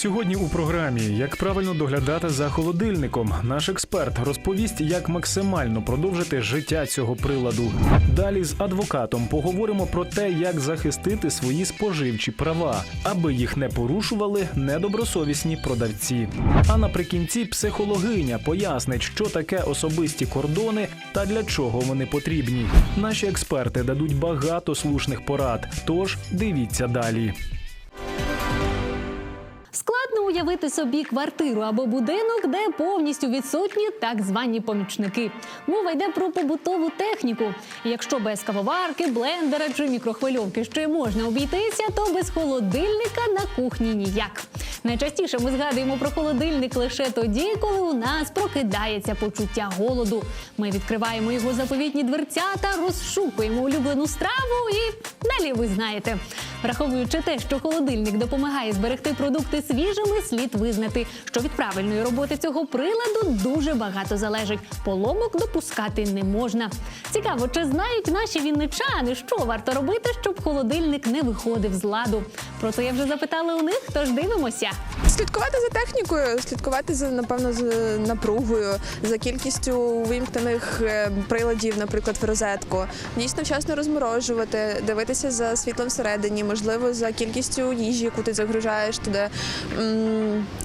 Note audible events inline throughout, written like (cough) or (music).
Сьогодні у програмі як правильно доглядати за холодильником. Наш експерт розповість, як максимально продовжити життя цього приладу. Далі з адвокатом поговоримо про те, як захистити свої споживчі права, аби їх не порушували недобросовісні продавці. А наприкінці психологиня пояснить, що таке особисті кордони та для чого вони потрібні. Наші експерти дадуть багато слушних порад. Тож дивіться далі. Уявити собі квартиру або будинок, де повністю відсутні так звані помічники. Мова йде про побутову техніку. Якщо без кавоварки, блендера чи мікрохвильовки ще можна обійтися, то без холодильника на кухні ніяк. Найчастіше ми згадуємо про холодильник лише тоді, коли у нас прокидається почуття голоду. Ми відкриваємо його заповітні дверцята, розшукуємо улюблену страву і далі ви знаєте. Враховуючи те, що холодильник допомагає зберегти продукти свіжими, слід визнати, що від правильної роботи цього приладу дуже багато залежить. Поломок допускати не можна. Цікаво, чи знають наші вінничани, що варто робити, щоб холодильник не виходив з ладу. Про це я вже запитала у них, тож дивимося. Слідкувати за технікою, слідкувати за напевно з напругою, за кількістю вимкнених е, приладів, наприклад, в розетку. Дійсно вчасно розморожувати, дивитися за світлом всередині, можливо, за кількістю їжі, яку ти загружаєш туди.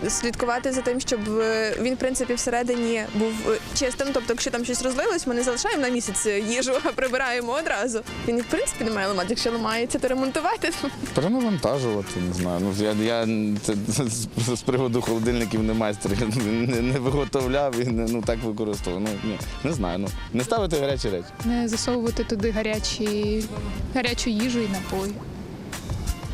Слідкувати за тим, щоб е, він, в принципі, всередині був е, чистим. Тобто, якщо там щось розлилось, ми не залишаємо на місяць їжу, а прибираємо одразу. Він, в принципі, не має ламати. Якщо ламається, то ремонтувати. Перенавантажувати, не знаю. Ну я, я це, з, з приводу холодильників не майстер, я не, не виготовляв і не ну так використовував. Ну ні, не знаю. Ну не ставити гарячі речі. не засовувати туди гарячі, гарячу їжу і напої.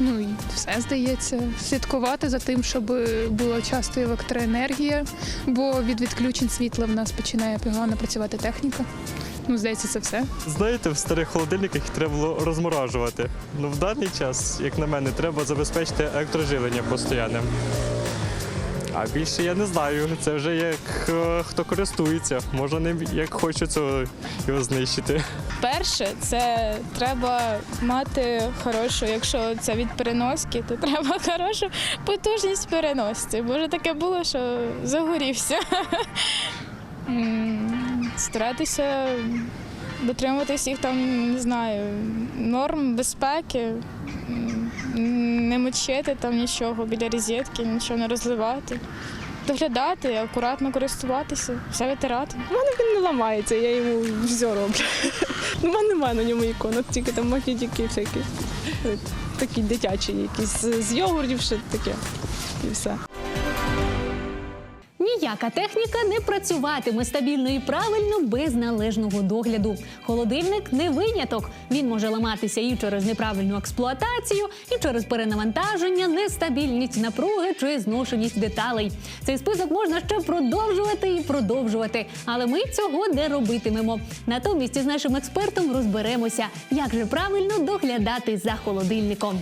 Ну і все здається. Слідкувати за тим, щоб була часто електроенергія, бо від відключень світла в нас починає погано працювати техніка. Ну, здається, це все. Знаєте, в старих холодильниках треба було розморажувати. Ну, в даний час, як на мене, треба забезпечити електроживлення постійним. А більше я не знаю. Це вже як е, хто користується. Можна ним як хочеться його знищити. Перше, це треба мати хорошу, якщо це від переноски, то треба (laughs) хорошу потужність переносці. Бо вже таке було, що загорівся. (laughs) Старатися дотримуватись їх там, не знаю, норм безпеки, не мочити там нічого біля розетки, нічого не розливати. Доглядати, акуратно користуватися, все витирати. У мене він не ламається, я йому все роблю. (laughs) У мене немає на ньому іконок, тільки там магнітики всякі. Такі дитячі якісь з йогуртів, що таке. І все. Ніяка техніка не працюватиме стабільно і правильно без належного догляду. Холодильник не виняток. Він може ламатися і через неправильну експлуатацію, і через перенавантаження, нестабільність напруги чи зношеність деталей. Цей список можна ще продовжувати і продовжувати, але ми цього не робитимемо. Натомість із нашим експертом розберемося, як же правильно доглядати за холодильником.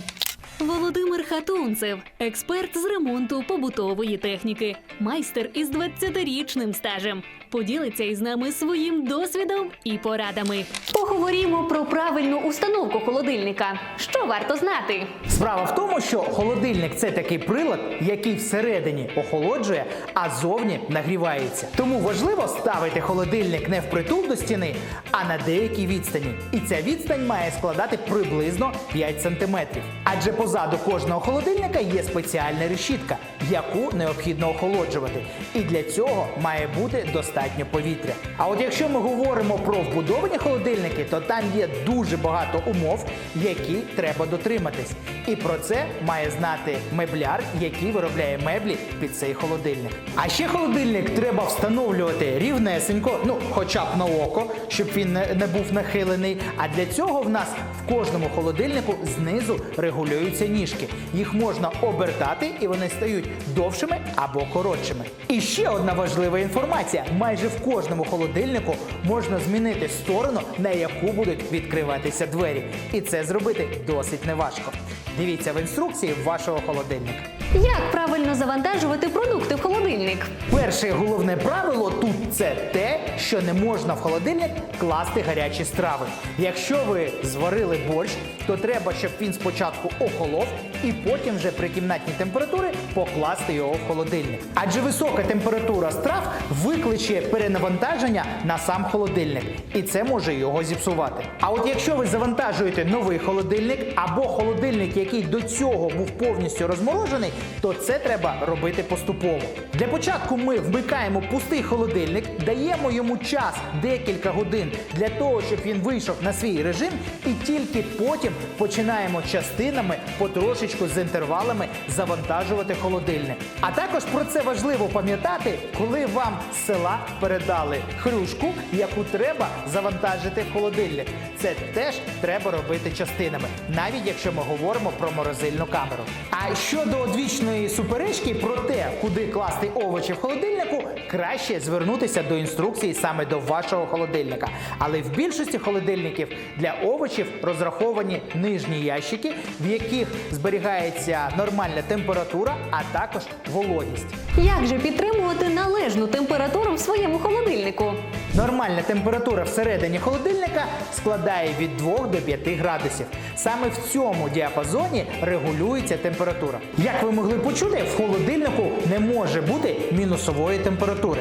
Володимир Хатунцев, експерт з ремонту побутової техніки, майстер із 20-річним стажем. Поділиться із нами своїм досвідом і порадами. Поговоримо про правильну установку холодильника. Що варто знати? Справа в тому, що холодильник це такий прилад, який всередині охолоджує, а зовні нагрівається. Тому важливо ставити холодильник не впритул до стіни, а на деякій відстані. І ця відстань має складати приблизно 5 см. Адже позаду кожного холодильника є спеціальна решітка, яку необхідно охолоджувати. І для цього має бути достатньо повітря. А от якщо ми говоримо про вбудовані холодильники, то там є дуже багато умов, які треба дотриматись. І про це має знати мебляр, який виробляє меблі під цей холодильник. А ще холодильник треба встановлювати рівнесенько, ну хоча б на око, щоб він не, був нахилений. А для цього в нас в кожному холодильнику знизу регулюються ніжки. Їх можна обертати і вони стають довшими або коротшими. І ще одна важлива інформація: майже в кожному холодильнику можна змінити сторону, на яку будуть відкриватися двері. І це зробити досить неважко. Дивіться в інструкції вашого холодильника. Як правильно завантажувати продукти в холодильник? Перше головне правило тут це те, що не можна в холодильник класти гарячі страви. Якщо ви зварили борщ, то треба, щоб він спочатку охолов і потім вже при кімнатній температурі покласти його в холодильник. Адже висока температура страв викличе перенавантаження на сам холодильник, і це може його зіпсувати. А от якщо ви завантажуєте новий холодильник або холодильник, який до цього був повністю розморожений, то це треба робити поступово. Для початку ми вмикаємо пустий холодильник, даємо йому час декілька годин для того, щоб він вийшов на свій режим, і тільки потім починаємо частинами потрошечку з інтервалами завантажувати холодильник. А також про це важливо пам'ятати, коли вам з села передали хрюшку, яку треба завантажити в холодильник. Це теж треба робити частинами, навіть якщо ми говоримо про морозильну камеру. А щодо одвічної суперечки про те, куди класти овочі в холодильнику, краще звернутися до інструкції саме до вашого холодильника. Але в більшості холодильників для овочів розраховані нижні ящики, в яких зберігається нормальна температура, а також вологість. Як же підтримувати належну температуру в своєму холодильнику? Нормальна температура всередині холодильника складає від 2 до 5 градусів. Саме в цьому діапазоні регулюється температура. Як ви могли почути, в холодильнику не може бути мінусової температури.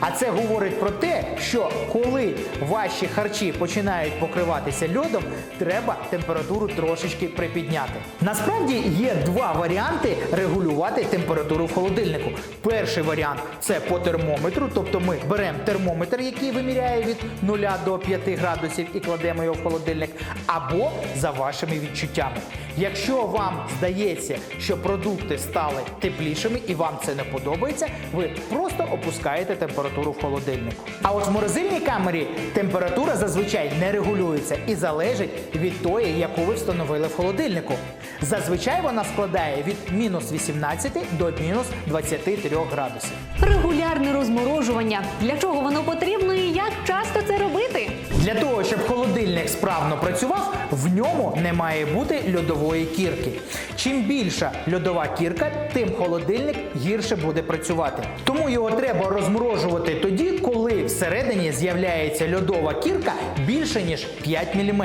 А це говорить про те, що коли ваші харчі починають покриватися льодом, треба температуру трошечки припідняти. Насправді є два варіанти регулювати температуру в холодильнику. Перший варіант це по термометру, тобто ми беремо термометр, який виміряє від 0 до 5 градусів і кладемо його в холодильник, або за вашими відчуттями. Якщо вам здається, що продукти стали теплішими і вам це не подобається, ви просто опускаєте температуру в холодильнику. А от в морозильній камері температура зазвичай не регулюється і залежить від тої, яку ви встановили в холодильнику. Зазвичай вона складає від мінус 18 до мінус 23 градусів. Регулярне розморожування. Для чого воно потрібно і як часто це робити? Для того, щоб холодильник справно працював, в ньому не має бути льодової кірки. Чим більша льодова кірка, тим холодильник гірше буде працювати. Тому його треба розморожувати тоді, коли всередині з'являється льодова кірка більше ніж 5 мм.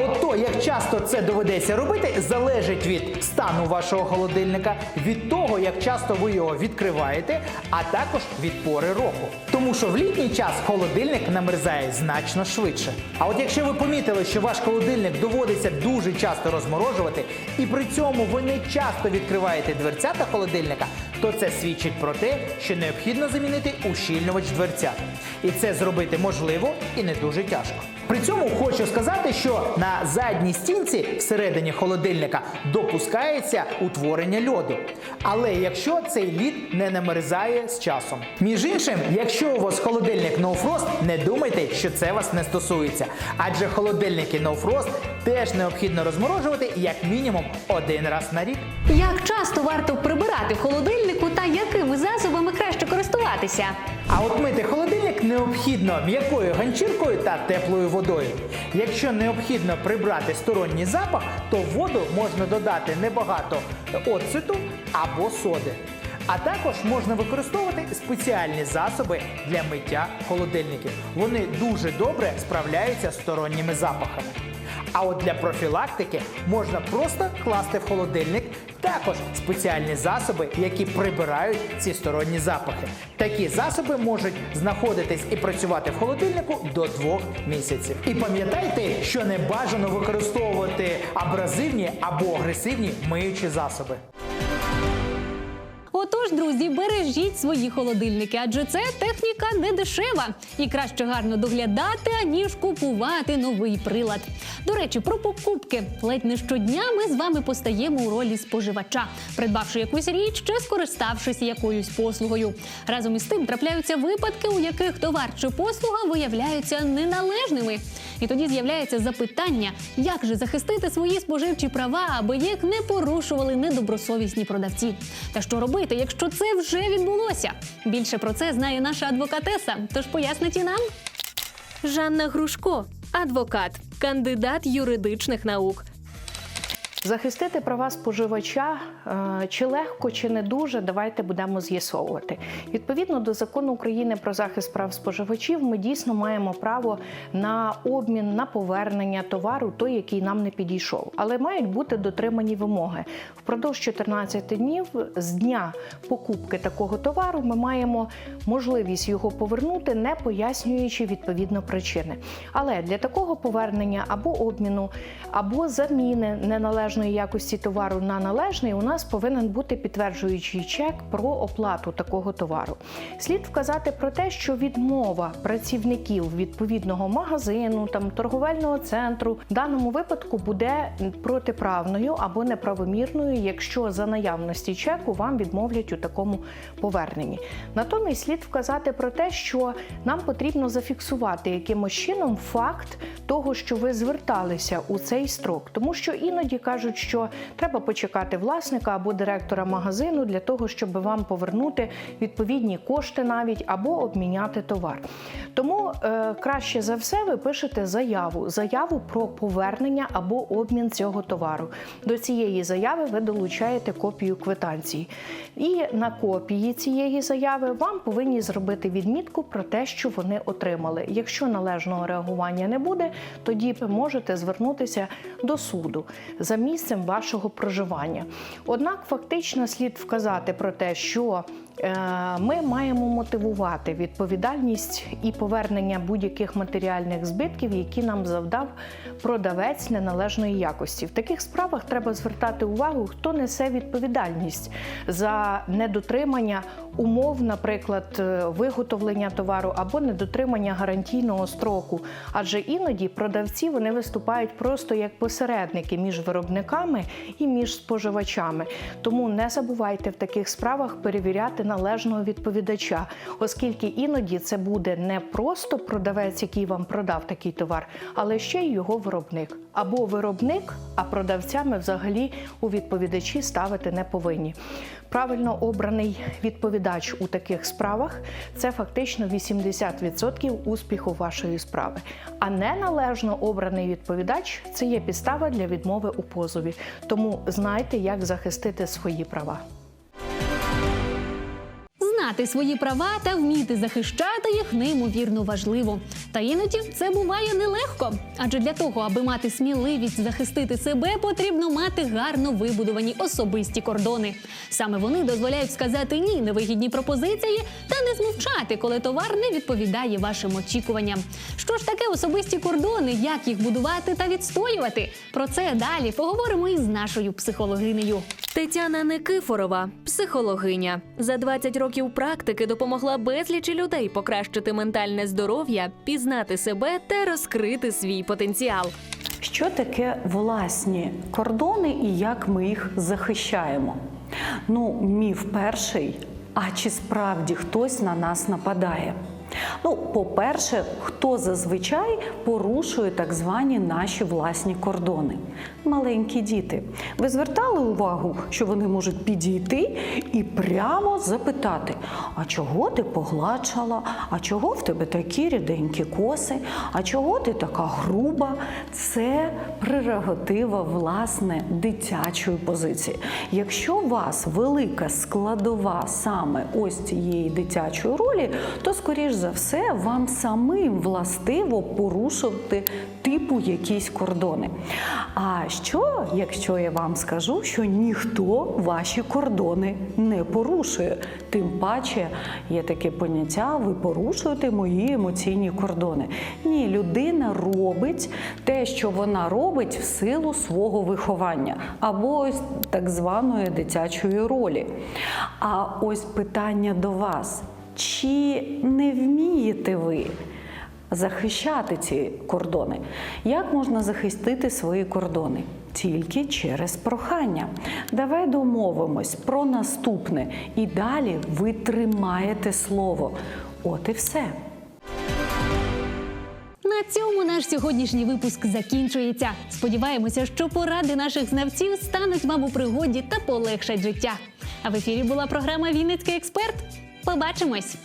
От то, як часто це доведеться робити, залежить від стану вашого холодильника, від того, як часто ви його відкриваєте, а також від пори року. Тому що в літній час холодильник намерзає значно швидше. А от якщо ви помітили, що ваш холодильник доводиться дуже часто розморожувати, і при цьому ви не часто відкриваєте дверцята холодильника, то це свідчить про те, що необхідно замінити ущільнювач дверцят. І це зробити можливо і не дуже тяжко. При цьому хочу сказати, що на задній стінці всередині холодильника допускається утворення льоду. Але якщо цей лід не намерзає з часом. Між іншим, якщо у вас холодильник No Frost, не думайте, що це вас не стосується. Адже холодильники No Frost теж необхідно розморожувати як мінімум один раз на рік. Як часто варто прибирати в холодильнику та якими засобами краще користуватися? А от мити холодильник необхідно м'якою ганчіркою та теплою водою. Якщо необхідно прибрати сторонній запах, то воду можна додати небагато оцету або соди. А також можна використовувати спеціальні засоби для миття холодильників. Вони дуже добре справляються з сторонніми запахами. А от для профілактики можна просто класти в холодильник також спеціальні засоби, які прибирають ці сторонні запахи. Такі засоби можуть знаходитись і працювати в холодильнику до двох місяців. І пам'ятайте, що не бажано використовувати абразивні або агресивні миючі засоби. Отож, друзі, бережіть свої холодильники, адже це техніка не дешева і краще гарно доглядати, аніж купувати новий прилад. До речі, про покупки ледь не щодня ми з вами постаємо у ролі споживача, придбавши якусь річ чи скориставшись якоюсь послугою. Разом із тим трапляються випадки, у яких товар чи послуга виявляються неналежними. І тоді з'являється запитання, як же захистити свої споживчі права, аби їх не порушували недобросовісні продавці. Та що робити, якщо це вже відбулося? Більше про це знає наша адвокатеса. Тож пояснить і нам. Жанна Грушко, адвокат, кандидат юридичних наук. Захистити права споживача е, чи легко, чи не дуже, давайте будемо з'ясовувати. Відповідно до закону України про захист прав споживачів, ми дійсно маємо право на обмін, на повернення товару, той, який нам не підійшов. Але мають бути дотримані вимоги. Впродовж 14 днів з дня покупки такого товару ми маємо можливість його повернути, не пояснюючи відповідно причини. Але для такого повернення або обміну, або заміни неналежної якості товару на належний, у нас повинен бути підтверджуючий чек про оплату такого товару. Слід вказати про те, що відмова працівників відповідного магазину, там торговельного центру в даному випадку буде протиправною або неправомірною, якщо за наявності чеку вам відмовлять у такому поверненні. Натомість слід вказати про те, що нам потрібно зафіксувати якимось чином факт того, що ви зверталися у цей строк, тому що іноді кажуть, що треба почекати власника або директора магазину для того, щоб вам повернути відповідні кошти навіть або обміняти товар. Тому е, краще за все ви пишете заяву, заяву про повернення або обмін цього товару. До цієї заяви ви долучаєте копію квитанції. І на копії цієї заяви вам повинні зробити відмітку про те, що вони отримали. Якщо належного реагування не буде, тоді ви можете звернутися до суду місцем вашого проживання. Однак фактично слід вказати про те, що ми маємо мотивувати відповідальність і повернення будь-яких матеріальних збитків, які нам завдав продавець неналежної якості. В таких справах треба звертати увагу, хто несе відповідальність за недотримання умов, наприклад, е, виготовлення товару або недотримання гарантійного строку. Адже іноді продавці вони виступають просто як посередники між виробниками і між споживачами. Тому не забувайте в таких справах перевіряти належного відповідача, оскільки іноді це буде не просто продавець, який вам продав такий товар, але ще й його виробник. Або виробник, а продавцями взагалі у відповідачі ставити не повинні. Правильно обраний відповідач у таких справах це фактично 80% успіху вашої справи. А неналежно обраний відповідач це є підстава для відмови у позові. Тому знайте, як захистити свої права. Знати свої права та вміти захищати їх неймовірно важливо. Та іноді це буває нелегко. Адже для того, аби мати сміливість захистити себе, потрібно мати гарно вибудовані особисті кордони. Саме вони дозволяють сказати ні невигідній пропозиції та не змовчати, коли товар не відповідає вашим очікуванням. Що ж таке особисті кордони, як їх будувати та відстоювати? Про це далі поговоримо із нашою психологинею. Тетяна Никифорова, психологиня, за 20 років практики допомогла безлічі людей покращити ментальне здоров'я, пізнати себе та розкрити свій потенціал. Що таке власні кордони і як ми їх захищаємо? Ну, міф перший. А чи справді хтось на нас нападає? Ну, по-перше, хто зазвичай порушує так звані наші власні кордони? Маленькі діти. Ви звертали увагу, що вони можуть підійти і прямо запитати: а чого ти погладшала? А чого в тебе такі ріденькі коси? А чого ти така груба? Це прерогатива власне дитячої позиції. Якщо у вас велика складова саме ось цієї дитячої ролі, то скоріш за все вам самим властиво порушувати типу якісь кордони. А що, якщо я вам скажу, що ніхто ваші кордони не порушує? Тим паче є таке поняття, ви порушуєте мої емоційні кордони. Ні, людина робить те, що вона робить в силу свого виховання або ось так званої дитячої ролі. А ось питання до вас: чи не вмієте ви? захищати ці кордони. Як можна захистити свої кордони? Тільки через прохання. Давай домовимось про наступне, і далі ви тримаєте слово. От і все. На цьому наш сьогоднішній випуск закінчується. Сподіваємося, що поради наших знавців стануть вам у пригоді та полегшать життя. А в ефірі була програма Вінницький експерт. Побачимось!